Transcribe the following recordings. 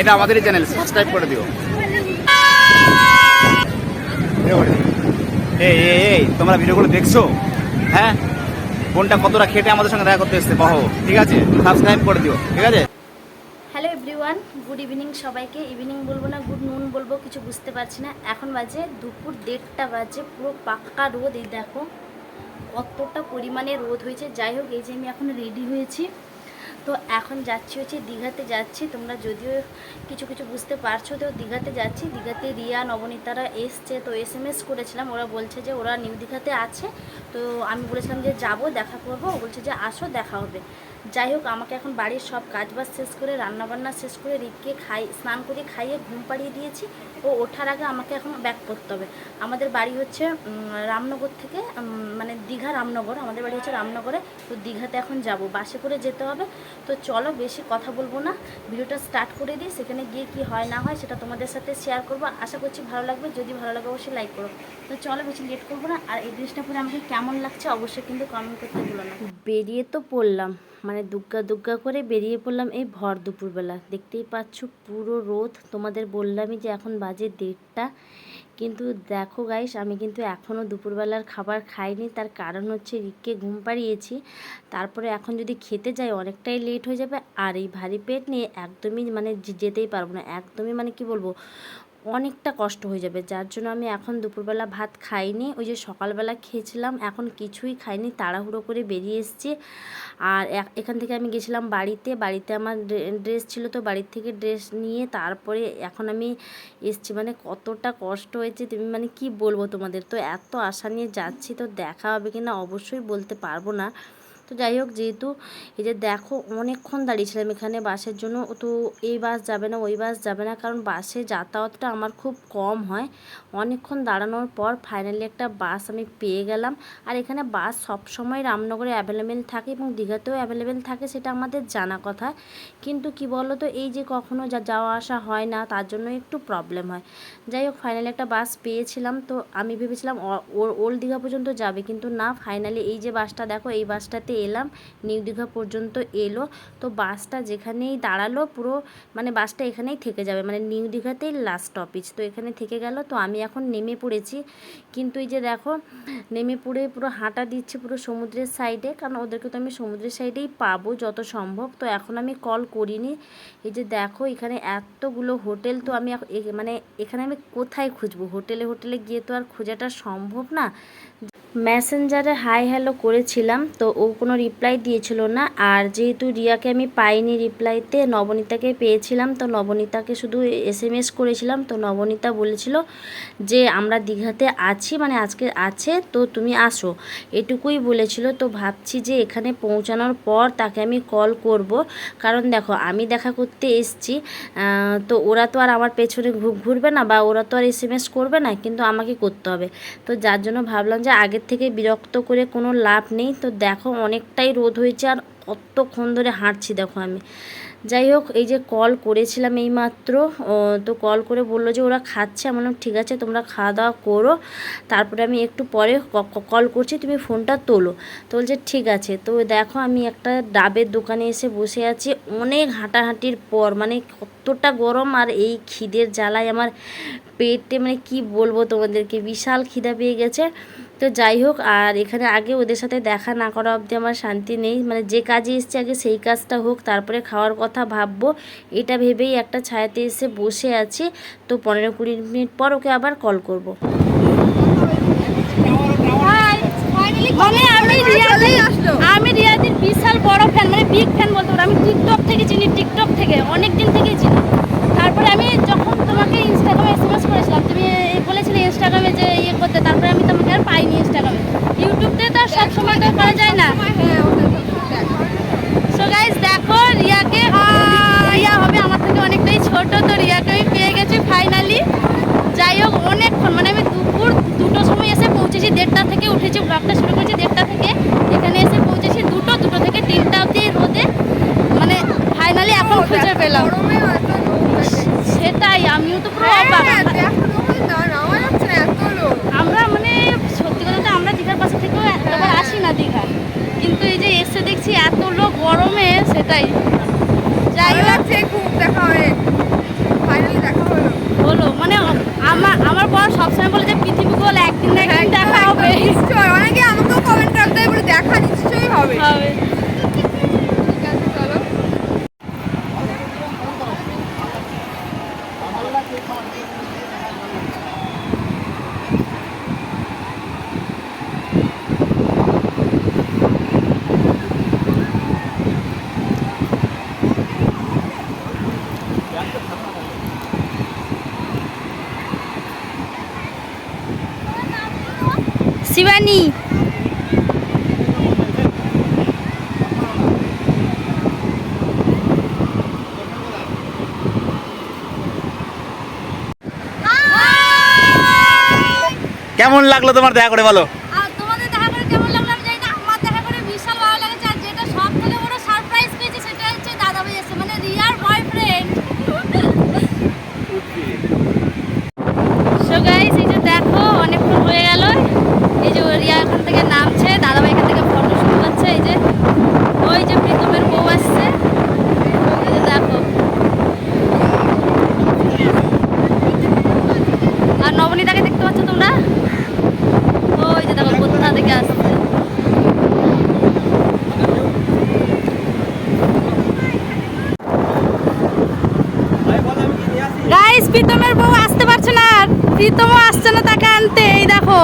এটা আমাদেরই channel subscribe করে দিও। এই এই এই তোমরা ভিডিওগুলো দেখছ? হ্যাঁ? কোনটা কতটা খেটে আমাদের সঙ্গে দেখা করতে এসছে বহ। ঠিক আছে? সাবস্ক্রাইব করে দিও ঠিক আছে? হ্যালো এভরিওয়ান গুড ইভিনিং সবাইকে। ইভিনিং বলব না গুড নুন বলব কিছু বুঝতে পারছি না। এখন বাজে দুপুর দেড়টা বাজে পুরো পাক্কা রোদ এই দেখো। কতটা পরিমাণে রোদ হয়েছে। যাই হোক এই যে আমি এখন রেডি হয়েছি। তো এখন যাচ্ছি হচ্ছে দীঘাতে যাচ্ছি। তোমরা যদিও কিছু কিছু বুঝতে পারছ তো দীঘাতে যাচ্ছি। দীঘাতে রিয়া, নবনীতারা এসছে। তো এস এম এস করেছিলাম, ওরা বলছে যে ওরা নিউ দীঘাতে আছে। তো আমি বলেছিলাম যে যাব, দেখা করব। ও বলছে যে আসো, দেখা হবে। যাই হোক, আমাকে এখন বাড়ির সব কাজবাজ শেষ করে, রান্নাবান্না শেষ করে রিককে খাই, স্নান করে খাইয়ে ঘুম পাড়িয়ে দিয়েছি। ও ওঠার আগে আমাকে এখন ব্যাক করতে হবে। আমাদের বাড়ি হচ্ছে রামনগর থেকে মানে দীঘা রামনগর, আমাদের বাড়ি হচ্ছে রামনগরে। তো দীঘাতে এখন যাব। বাসে করে যেতে হবে। তো চলো বেশি কথা বলব না। ভিডিওটা স্টার্ট করে দিই। সেখানে গিয়ে কি হয় না হয় সেটা তোমাদের সাথে শেয়ার করব। আশা করছি ভালো লাগবে। যদি ভালো লাগে অবশ্যই লাইক করো। তো চলো বেশি লেট করব না। আর এই জিনিসটা পরে আমাকে কেমন লাগছে অবশ্যই কিন্তু কমেন্ট করতে ভুলো না। বেরিয়ে তো পড়লাম। মানে দুগ্গা দুগ্গা করে বেরিয়ে পড়লাম এই ভর দুপুরবেলা। দেখতেই পাচ্ছ পুরো রোদ। তোমাদের বললামই যে এখন বাজে দেড়টা। কিন্তু দেখো গাইস আমি কিন্তু এখনও দুপুরবেলার খাবার খাইনি। তার কারণ হচ্ছে রিককে ঘুম পাড়িয়েছি। তারপরে এখন যদি খেতে যাই, অনেকটাই লেট হয়ে যাবে। আর এই ভারী পেট নিয়ে একদমই মানে যেতেই পারব না। একদমই মানে কি বলব? অনেকটা কষ্ট হয়ে যাবে। যার জন্য আমি এখন দুপুরবেলা ভাত খাইনি, ওই যে সকালবেলা খেয়েছিলাম, এখন কিছুই খাইনি, তাড়াহুড়ো করে বেরিয়ে এসেছি। আর এখান থেকে আমি গেছিলাম বাড়িতে বাড়িতে আমার ড্রেস ছিল তো, বাড়ির থেকে ড্রেস নিয়ে তারপরে এখন আমি এসছি। মানে কতটা কষ্ট হয়েছে, তুমি মানে কি বলব তোমাদের? তো এত আশা নিয়ে যাচ্ছি, তো দেখা হবে কি না অবশ্যই বলতে পারব না। তো যাই হোক, যেহেতু এই যে দেখো অনেকক্ষণ দাঁড়িয়েছিলাম এখানে বাসের জন্য, তো এই বাস যাবে না, ওই বাস যাবে না, কারণ বাসে যাতায়াতটা আমার খুব কম হয়। অনেকক্ষণ দাঁড়ানোর পর ফাইনালি একটা বাস আমি পেয়ে গেলাম। আর এখানে বাস সবসময় রামনগরে অ্যাভেলেবেল থাকে এবং দীঘাতেও অ্যাভেলেবেল থাকে, সেটা আমাদের জানা কথা। কিন্তু কি বলো তো এই যে কখনো যা, যাওয়া আসা হয় না, তার জন্য একটু প্রবলেম হয়। যাই হোক ফাইনালি একটা বাস পেয়েছিলাম, তো আমি ভেবেছিলাম ওল্ড দীঘা পর্যন্ত যাবে, কিন্তু না ফাইনালি এই যে বাসটা, দেখো এই বাসটাতে এলাম, নিউ দীঘা পর্যন্ত এলো। তো বাসটা যেখানেই দাঁড়াল পুরো মানে বাসটা এখানেই থেকে যাবে মানে নিউ দীঘাতেই লাস্ট স্টপেজ তো এখানে থেকে গেল, তো আমি এখন নেমে পড়েছি। কিন্তু এই যে দেখো, নেমে পড়ে পুরো হাঁটা দিচ্ছে পুরো সমুদ্রের সাইডে কারণ ওদেরকে তো আমি সমুদ্রের সাইডেই পাবো যত সম্ভব। তো এখন আমি কল করিনি। এই যে দেখো, এখানে এতগুলো হোটেল, তো আমি মানে এখানে আমি কোথায় খুঁজবো? হোটেলে হোটেলে গিয়ে তো আর খোঁজাটা সম্ভব না। মেসেঞ্জারে হাই হ্যালো করেছিলাম, তো ও কোনো রিপ্লাই দিয়েছিল না। আর যেহেতু রিয়াকে আমি পাইনি রিপ্লাইতে নবনীতাকে পেয়েছিলাম, তো নবনীতাকে শুধু এস এম এস করেছিলাম। তো নবনীতা বলেছিল যে, আমরা দীঘাতে আছি মানে আজকে আছে, তো তুমি আসো। এটুকুই বলেছিল। তো ভাবছি যে, এখানে পৌঁছানোর পর তাকে আমি কল করব। কারণ দেখো, আমি দেখা করতে এসছি তো ওরা তো আর আমার পেছনে ঘুরবে না, বা ওরা তো আর এস এম এস করবে না, কিন্তু আমাকে করতে হবে। তো যার জন্য ভাবলাম যে, আগের থেকে বিরক্ত করে কোনো লাভ নেই। তো দেখো অনেকটাই রোদ হয়েছে আর কতক্ষণ ধরে হাঁটছি দেখো আমি। যাই হোক, এই যে কল করেছিলাম এই মাত্র তো কল করে বলল যে ওরা খাচ্ছে। আমি ঠিক আছে, তোমরা খাওয়া দাওয়া করো। তারপরে আমি একটু পরে কল করছি, তুমি ফোনটা তোলো। তো বলছে, ঠিক আছে। তো দেখো, আমি একটা ডাবের দোকানে এসে বসে আছি। অনেক হাঁটাহাঁটির পর মানে কতটা গরম আর এই খিদের জ্বালায় আমার পেটে মানে কি বলব তোমাদেরকে বিশাল খিদা পেয়ে গেছে। তো যাই হোক আর এখানে আগে ওদের সাথে দেখা না করা অবধি আমার শান্তি নেই। মানে যে কাজে এসছে আগে সেই কাজটা হোক তারপরে খাওয়ার কথা ভাববো। এটা ভেবেই একটা ছায়াতে এসে বসে আছি। তো পনেরো কুড়ি মিনিট পর ওকে আবার কল করব। মানে আমি রিয়াদের বিশাল বড় ফ্যান মানে বিগ ফ্যান বলতে পারো। আমি টিকটক থেকে চিনি টিকটক থেকে। অনেক 在 শিবানী। কেমন লাগল তোমার? দেখা করে বলো আর তোমাদের দেখা করে কেমন লাগল আমি জানি না আমার দেখা করে বিশাল ভালো লেগেছে আর যেটা সব থেকে বড় সারপ্রাইজ পেয়েছি সেটা হচ্ছে দাদা ভাই এসে মানে রিয়ার বয়ফ্রেন্ড সো গাইস এই যে দেখো অনেকক্ষণ হয়ে গেল এই যে রিয়া এখান থেকে নামছে দাদা ভাই এখান থেকে ফটো শুরু করছে এই যে ওই যে প্রীতমের বউ আসছে এই যে দেখো আর নবনীতাকে দেখতে পাচ্ছ তোমরা ওই যে দেখো কোথা থেকে আসছে গাইস প্রীতমের বউ আসতে পারছে না আর প্রীতমও আসছে না তাকে আনতে এই দেখো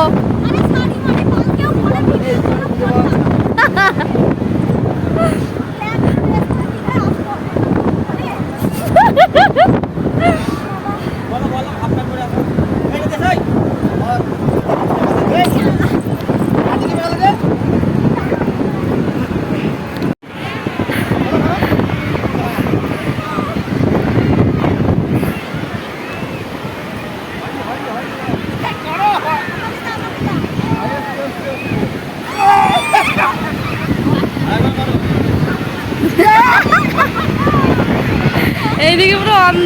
এইদিকে পুরো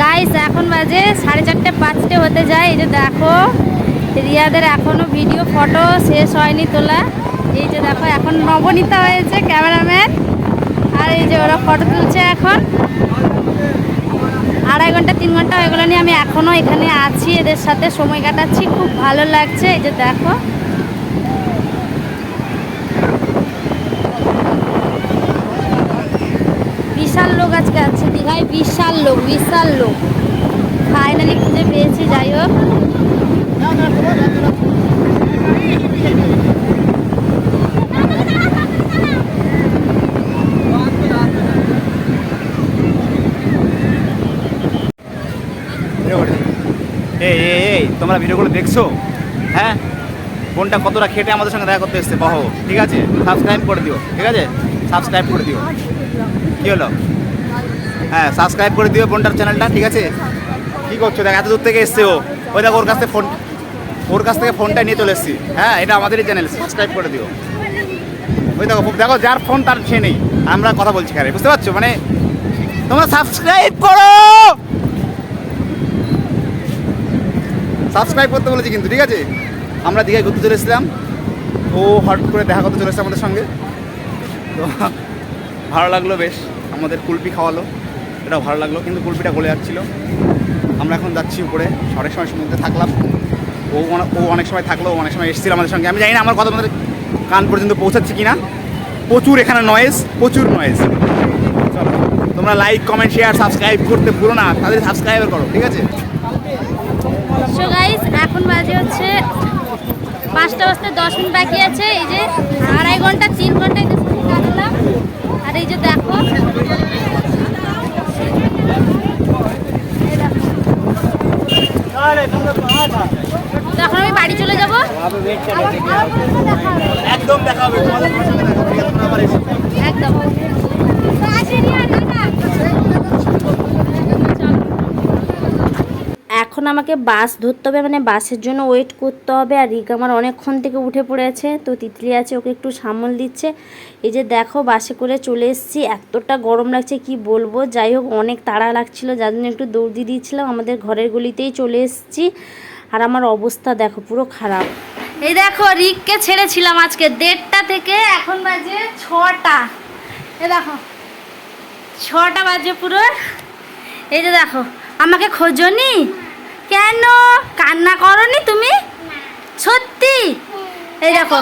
গাইস এখন বাজে সাড়ে চারটে পাঁচটে হতে যায়। এই যে দেখো, রিয়াদের এখনও ভিডিও ফটো শেষ হয়নি তোলা। এই যে দেখো, এখন নবনীতা হয়েছে ক্যামেরাম্যান আর এই যে ওরা ফটো তুলছে এখন। আড়াই ঘণ্টা, তিন ঘণ্টা হয়ে গেলো নিয়ে আমি এখনও এখানে আছি, এদের সাথে সময় কাটাচ্ছি। খুব ভালো লাগছে। এই যে দেখো বিশাল লোক আজকে আছে দীঘায়, বিশাল লোক বিশাল লোক। ফাইনালি খুঁজে পেয়েছি, যাই হোক। এই এই তোমরা ভিডিওগুলো দেখছ? হ্যাঁ? কোনটা কতটা খেটে আমাদের সঙ্গে দেখা করতে এসছে, বহ। ঠিক আছে? সাবস্ক্রাইব করে দিও, ঠিক আছে? সাবস্ক্রাইব করে দিও। কী হলো? হ্যাঁ সাবস্ক্রাইব করে দিও বোনটার চ্যানেলটা ঠিক আছে? কী করছ? দেখ এত দূর থেকে এসছে ও। ওই দেখো, ওর কাছ থেকে ফোন ওর কাছ থেকে ফোনটা নিয়ে চলে এসেছি। হ্যাঁ এটা আমাদেরই চ্যানেল সাবস্ক্রাইব করে দিও। ওই দেখো দেখো, যার ফোন তার সে নেই। আমরা কথা বলছি খারে বুঝতে পারছ? মানে তোমরা সাবস্ক্রাইব করো! সাবস্ক্রাইব করতে বলেছি কিন্তু, ঠিক আছে? আমরা দীঘায় ঘুরতে চলে এসেছিলাম। ও হট করে দেখা করতে চলে এসেছে আমাদের সঙ্গে। তো, ভালো লাগল বেশ। আমাদের কুলপি খাওয়ালো। এটাও ভালো লাগল, কিন্তু কুলপিটা গলে যাচ্ছিল। আমরা এখন যাচ্ছি উপরে, অনেক সময় সমুদ্রে থাকলাম। ও ও অনেক সময় থাকল অনেক সময় এসেছিল আমাদের সঙ্গে। আমি জানি না আমার কথা আমাদের কান পর্যন্ত পৌঁছাচ্ছে কি না প্রচুর এখানে নয়েজ প্রচুর নয়েজ চলো, তোমরা লাইক কমেন্ট শেয়ার সাবস্ক্রাইব করতে পুরো না। তাদের সাবস্ক্রাইব করো, ঠিক আছে? এখন বাজে হচ্ছে পাঁচটা বাজতে দশ মিনিট বাকি আছে। এই যে আড়াই ঘণ্টা, তিন ঘণ্টা আর এই যে দেখো এই দেখো। তো এখন আমি বাড়ি চলে যাব। একদম দেখা হবে তোমাদের। একদম আসি রিয়া, টাটা। চলো। এখন আমাকে বাস ধরতে হবে মানে বাসের জন্য ওয়েট করতে হবে, আর রিক আমার অনেকক্ষণ থেকে উঠে পড়েছে, তো তিতলি আছে, ওকে একটু সামল দিচ্ছে। এই যে দেখো, বাসে করে চলে এসেছি, এতটা গরম লাগছে, কি বলব? যাই হোক, অনেক তাড়া লাগছিল, যার জন্য একটু দৌড় দিয়ে দিয়েছিলাম, আমাদের ঘরের গলিতেই চলে এসেছি। আর আমার অবস্থা দেখো, পুরো খারাপ। এই দেখো রিককে ছেড়েছিলাম আজকে দেড়টা থেকে, এখন বাজে ছটা। এ দেখো, ছটা বাজে পুরো। এই যে দেখো, আমাকে খোঁজনি? কেন? কান্না করনি তুমি? সত্যি? এই দেখো।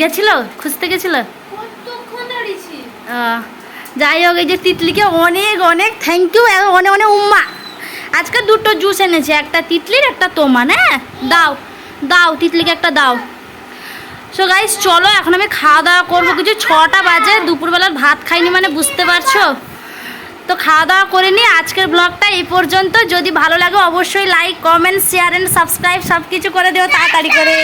গেছিল? খুঁজতে গেছিল? যাই হোক এই যে তিতলিকে অনেক অনেক থ্যাংক ইউ অনেক অনেক উম্মা। আজকে দুটো জুস এনেছে একটা তিতলির একটা তোমার হ্যাঁ? দাও দাও তিতলিকে একটা দাও। সো গাইস চলো এখন আমি খাওয়া দাওয়া করব। কিছু ছটা বাজে দুপুরবেলার ভাত খাইনি মানে বুঝতে পারছ? তো খাওয়া দাওয়া করে নিই আজকের ব্লগটা এই পর্যন্ত। যদি ভালো লাগে অবশ্যই like comment share and subscribe সব কিছু করে দিও তাড়াতাড়ি করে।